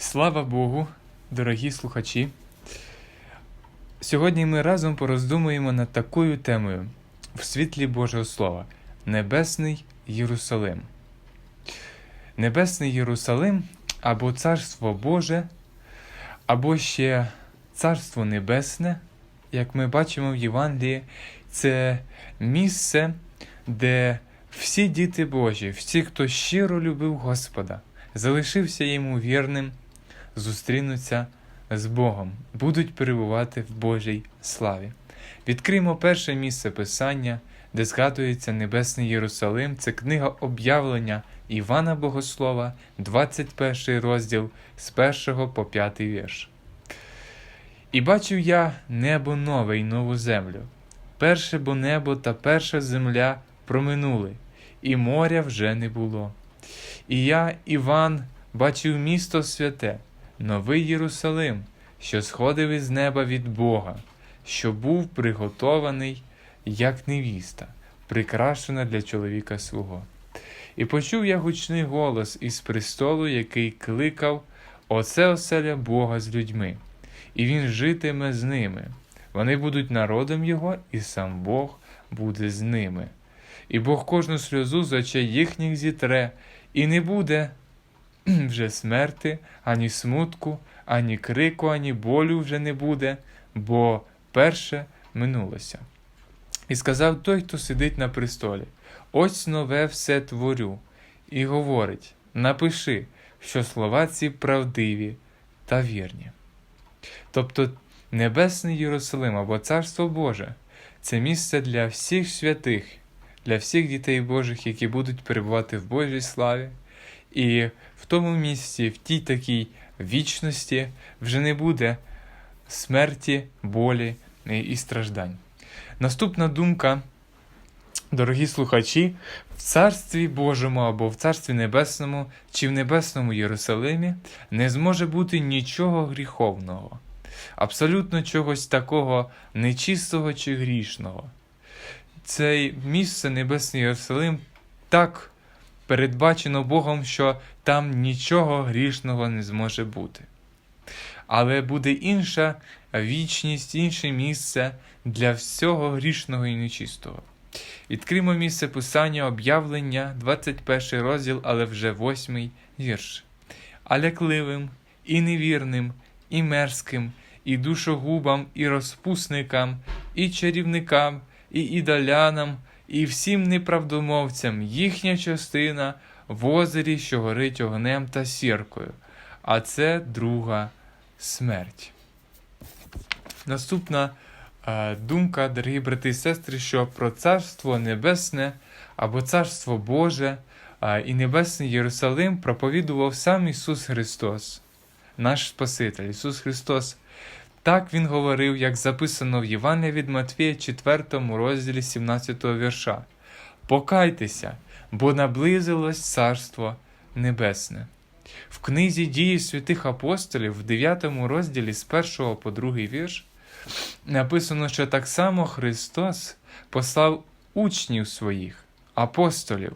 Слава Богу, дорогі слухачі. Сьогодні ми разом пороздумуємо над такою темою в світлі Божого Слова Небесний Єрусалим. Небесний Єрусалим або Царство Боже, або ще Царство Небесне, як ми бачимо в Євангелії, це місце, де всі діти Божі, всі, хто щиро любив Господа, залишився йому вірним, зустрінуться з Богом, будуть перебувати в Божій славі. Відкриємо перше місце Писання, де згадується Небесний Єрусалим, це книга об'явлення Івана Богослова, 21 розділ з 1 по 5 вірш. І бачив я небо нове й нову землю. Перше бо небо та перша земля проминули, і моря вже не було. І я, Іван, бачив місто святе, новий Єрусалим, що сходив із неба від Бога, що був приготований, як невіста, прикрашена для чоловіка свого. І почув я гучний голос із престолу, який кликав Оце оселя Бога з людьми, і він житиме з ними. Вони будуть народом Його, і сам Бог буде з ними. І Бог кожну сльозу з очей їхніх зітре, і не буде вже смерти, ані смутку, ані крику, ані болю вже не буде, бо перше минулося. І сказав той, хто сидить на престолі: Ось нове все творю, і говорить: напиши, що слова ці правдиві та вірні. Тобто Небесний Єрусалим або Царство Боже це місце для всіх святих, для всіх дітей Божих, які будуть перебувати в Божій славі, і в тому місці, в тій такій вічності, вже не буде смерті, болі і страждань. Наступна думка, дорогі слухачі, в Царстві Божому або в Царстві Небесному чи в Небесному Єрусалимі не зможе бути нічого гріховного, абсолютно чогось такого нечистого чи грішного. Це місце Небесний Єрусалим так передбачено Богом, що там нічого грішного не зможе бути. Але буде інша вічність, інше місце для всього грішного і нечистого. Відкриємо місце Писання об'явлення, 21 розділ, але вже 8 вірш. А лякливим, і невірним, і мерзким, і душогубам, і розпусникам, і чарівникам, і ідолянам, і всім неправдомовцям їхня частина в озері, що горить огнем та сіркою, а це друга смерть. Наступна е, думка, дорогі брати і сестри, що про Царство Небесне або Царство Боже е, і Небесний Єрусалим проповідував сам Ісус Христос, наш Спаситель, Ісус Христос. Так Він говорив, як записано в Євангелії від Матвія, 4 розділі 17 вірша. Покайтеся, бо наблизилось Царство Небесне. В книзі дії святих апостолів, в 9 розділі з 1 по 2 вірш, написано, що так само Христос послав учнів своїх, апостолів,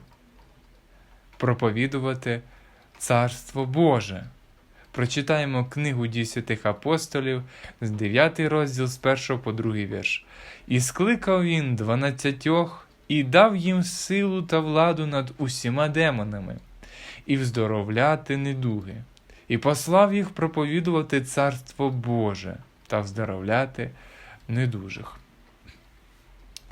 проповідувати Царство Боже. Прочитаємо книгу дій апостолів з 9 розділ з 1 по 2 вірш. І скликав він дванадцятьох і дав їм силу та владу над усіма демонами, і вздоровляти недуги, і послав їх проповідувати Царство Боже та вздоровляти недужих.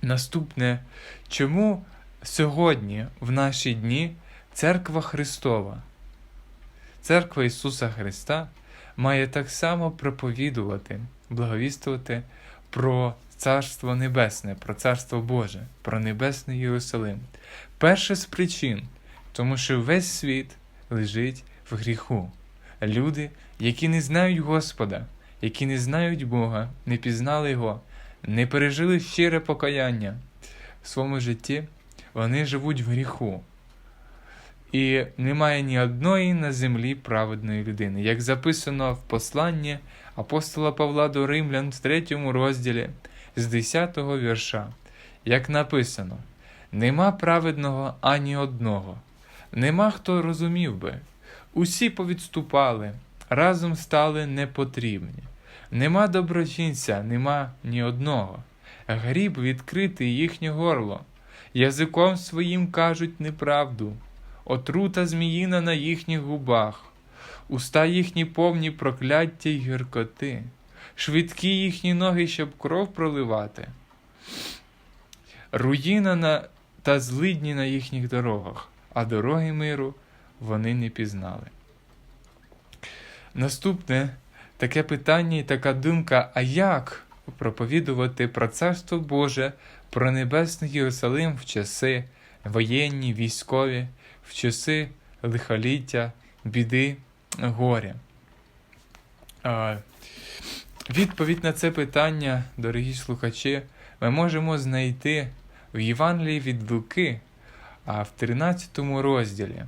Наступне, чому сьогодні, в наші дні, Церква Христова, Церква Ісуса Христа має так само проповідувати, благовістувати про Царство Небесне, про Царство Боже, про Небесний Єрусалим. Перша з причин, тому що весь світ лежить в гріху. Люди, які не знають Господа, які не знають Бога, не пізнали Його, не пережили щире покаяння в своєму житті, вони живуть в гріху. І немає ні одної на землі праведної людини, як записано в посланні апостола Павла до Римлян в 3 розділі з 10 вірша, як написано: Нема праведного ані одного, нема хто розумів би, усі повідступали, разом стали непотрібні. Нема доброчинця, нема ні одного. Гріб відкритий їхнє горло, язиком своїм кажуть неправду, отрута зміїна на їхніх губах, уста їхні повні прокляття й гіркоти, швидкі їхні ноги, щоб кров проливати. Руїна на та злидні на їхніх дорогах, а дороги миру вони не пізнали. Наступне таке питання і така думка: а як проповідувати про Царство Боже, про Небесний Єрусалим в часи воєнні, військові, в часи лихоліття, біди, горя? Відповідь на це питання, дорогі слухачі, ми можемо знайти в Євангелії від Луки, а в 13 розділі,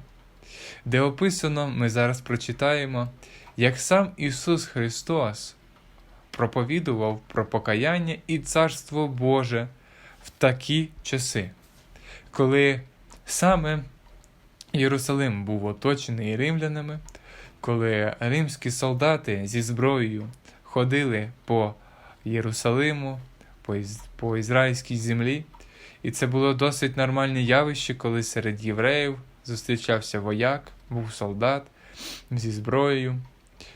де описано, ми зараз прочитаємо, як сам Ісус Христос проповідував про покаяння і Царство Боже в такі часи, коли саме Єрусалим був оточений римлянами, коли римські солдати зі зброєю ходили по Єрусалиму, по, із, по ізраїльській землі, і це було досить нормальне явище, коли серед євреїв зустрічався вояк, був солдат зі зброєю.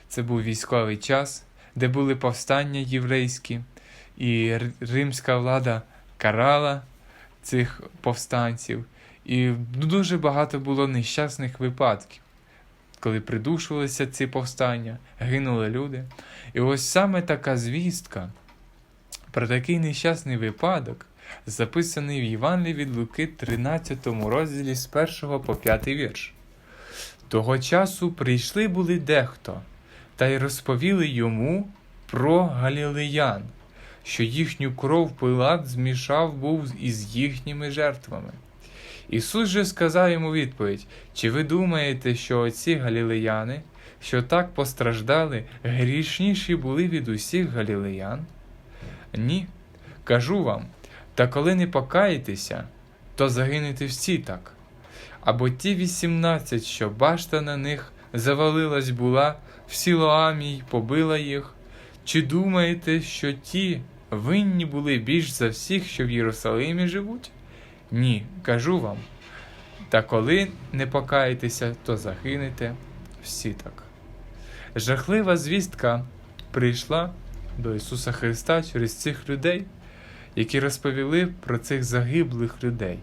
Це був військовий час, де були повстання єврейські, і римська влада карала цих повстанців. І дуже багато було нещасних випадків, коли придушувалися ці повстання, гинули люди. І ось саме така звістка про такий нещасний випадок записаний в Євангелії від Луки 13 розділі з 1 по 5 вірш. Того часу прийшли були дехто, та й розповіли йому про галілеян, що їхню кров Пилат змішав був із їхніми жертвами. Ісус же сказав йому відповідь: Чи ви думаєте, що оці галілеяни, що так постраждали, грішніші були від усіх галілеян? Ні, кажу вам, та коли не покаєтеся, то загинете всі так. Або ті вісімнадцять, що башта на них завалилась була, в Сілоамі й побила їх. Чи думаєте, що ті винні були більш за всіх, що в Єрусалимі живуть? Ні, кажу вам. Та коли не покаєтеся, то загинете всі так. Жахлива звістка прийшла до Ісуса Христа через цих людей, які розповіли про цих загиблих людей,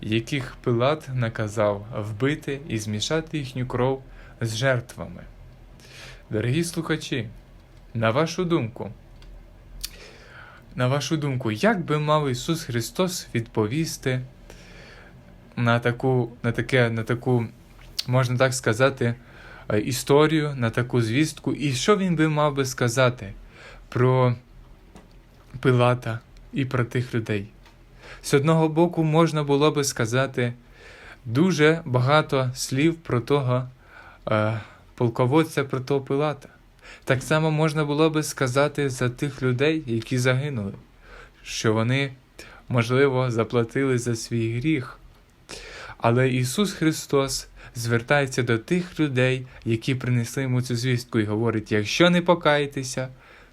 яких Пилат наказав вбити і змішати їхню кров з жертвами. Дорогі слухачі, на вашу думку, на вашу думку, як би мав Ісус Христос відповісти на таку, на таке, на таку, можна так сказати, е, історію, на таку звістку, і що він би мав би сказати про Пилата і про тих людей? З одного боку, можна було би сказати дуже багато слів про того е, полководця, про того Пилата. Так само можна було би сказати за тих людей, які загинули, що вони, можливо, заплатили за свій гріх. Але Ісус Христос звертається до тих людей, які принесли йому цю звістку, і говорить: якщо не покаєтеся,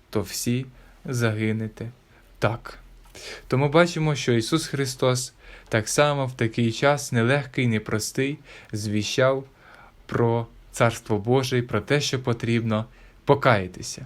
то всі загинете так. Тому бачимо, що Ісус Христос так само в такий час нелегкий, непростий, звіщав про Царство Боже і про те, що потрібно покаятися.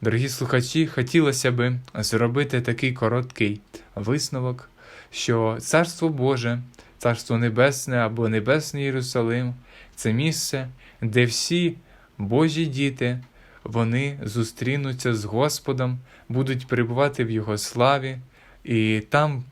Дорогі слухачі, хотілося би зробити такий короткий висновок, що Царство Боже, Царство Небесне або Небесний Єрусалим це місце, де всі Божі діти вони зустрінуться з Господом, будуть перебувати в Його славі, і там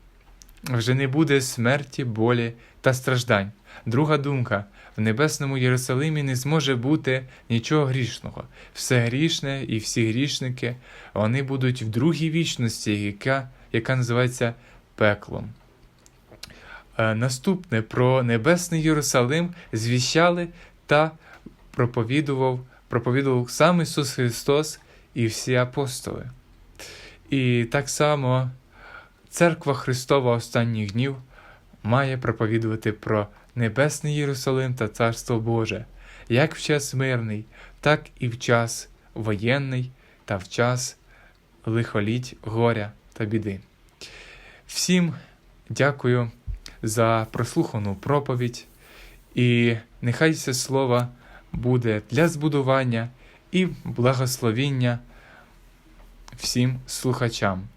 вже не буде смерті, болі та страждань. Друга думка в небесному Єрусалимі не зможе бути нічого грішного. Все грішне і всі грішники вони будуть в другій вічності, яка, яка називається пеклом. Е, наступне про Небесний Єрусалим звіщали та проповідував, проповідував сам Ісус Христос і всі апостоли. І так само Церква Христова останніх днів має проповідувати про Небесний Єрусалим та Царство Боже, як в час мирний, так і в час воєнний та в час лихоліть горя та біди. Всім дякую за прослухану проповідь, і нехай це слово буде для збудування і благословіння всім слухачам.